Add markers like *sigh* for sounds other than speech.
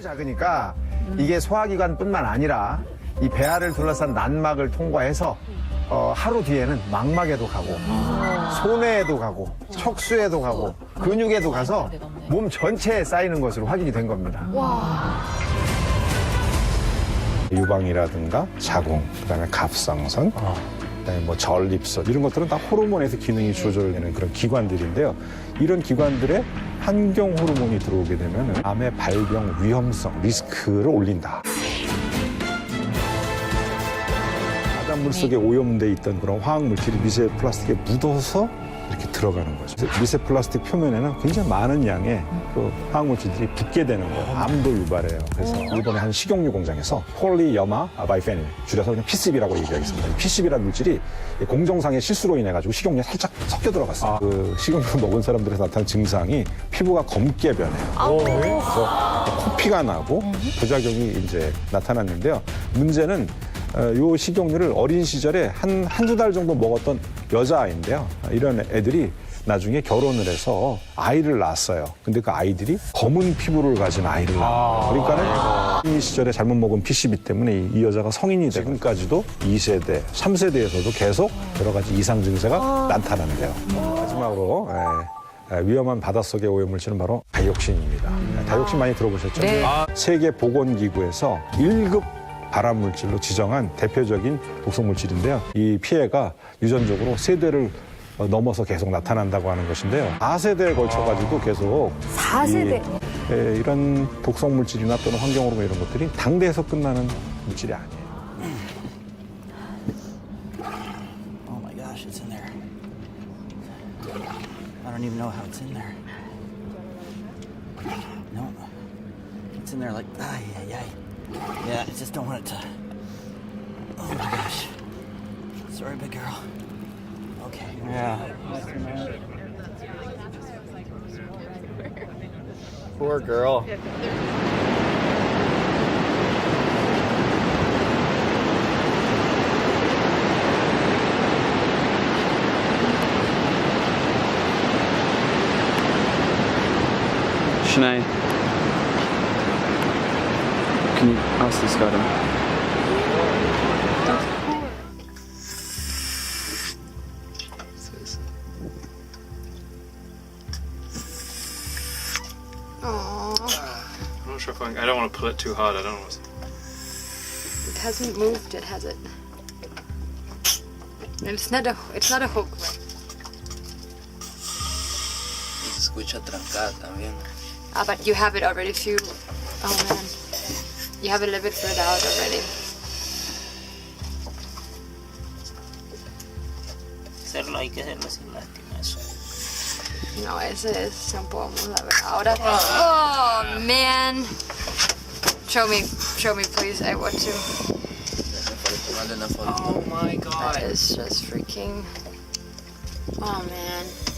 작으니까 이게 소화기관뿐만 아니라 이 배아를 둘러싼 난막을 통과해서 어, 하루 뒤에는 망막에도 가고 손에도 가고 척수에도 가고 근육에도 가서 몸 전체에 쌓이는 것으로 확인이 된 겁니다. 유방이라든가 자궁, 그다음에 갑상선, 그다음에 뭐 전립선 이런 것들은 다 호르몬에서 기능이 조절되는 그런 기관들인데요. 이런 기관들에 환경 호르몬이 들어오게 되면 암의 발병 위험성, 리스크를 올린다. 바닷물 속에 오염돼 있던 그런 화학 물질이 미세 플라스틱에 묻어서 이렇게 들어가는 거죠. 미세 플라스틱 표면에는 굉장히 많은 양의 그 화학 물질들이 붙게 되는 거예요. 암도 유발해요. 그래서 일본의 한 식용유 공장에서 폴리여마 바이페닐 줄여서 그냥 PCB라고 얘기하겠습니다. 이 PCB라는 물질이 공정상의 실수로 인해 가지고 식용유에 살짝 섞여 들어갔어요. 그 식용유 *laughs* 먹은 사람들에서 나타난 증상이 피부가 검게 변해요. 그래서 코피가 나고 부작용이 이제 나타났는데요. 문제는 어, 요 식용유를 어린 시절에 한, 한두 달 정도 먹었던 여자아이인데요. 이런 애들이 나중에 결혼을 해서 아이를 낳았어요. 근데 그 아이들이 검은 피부를 가진 아이를 낳아요. 그러니까는 이 시절에 잘못 먹은 PCB 때문에 이, 이 여자가 성인이 되고 지금까지도 2세대, 3세대에서도 계속 여러 가지 이상 증세가 나타난대요. 마지막으로 예, 예, 위험한 바닷속의 오염물질은 바로 다이옥신입니다. 예, 다이옥신 많이 들어보셨죠? 네. 세계 보건기구에서 1급 발암물질로 지정한 대표적인 독성물질인데요. 이 피해가 유전적으로 세대를 어, 넘어서 계속 나타난다고 하는 것인데요. 4세대에 걸쳐가지고 계속 4세대. 이, 에, 이런 독성 물질이나 또는 환경호르몬 이런 것들이 당대에서 끝나는 물질이 아니에요. Oh my gosh, it's in there. I don't even know how it's in there. No. It's in there like, ay, ay, ay. Yeah, I just don't want it to. Oh my gosh. Sorry, big girl. Okay. Yeah. Poor girl. Shanae, can you ask this guy to? Aww, I'm not sure if I, I don't want to pull it too hard. I don't know. What's, it hasn't moved yet, has it? And it's not a it's not a hook. Se escucha trancada también. Ah, but you have it already if you oh man. You have a little bit further out already. Hacerlo hay que hacerlo sin lástima eso. No, ese es un poco a ver. Ahora. Ah. Oh man. Show me, show me please. I want to. Mande una foto. Oh my god. That is just freaking. Oh man.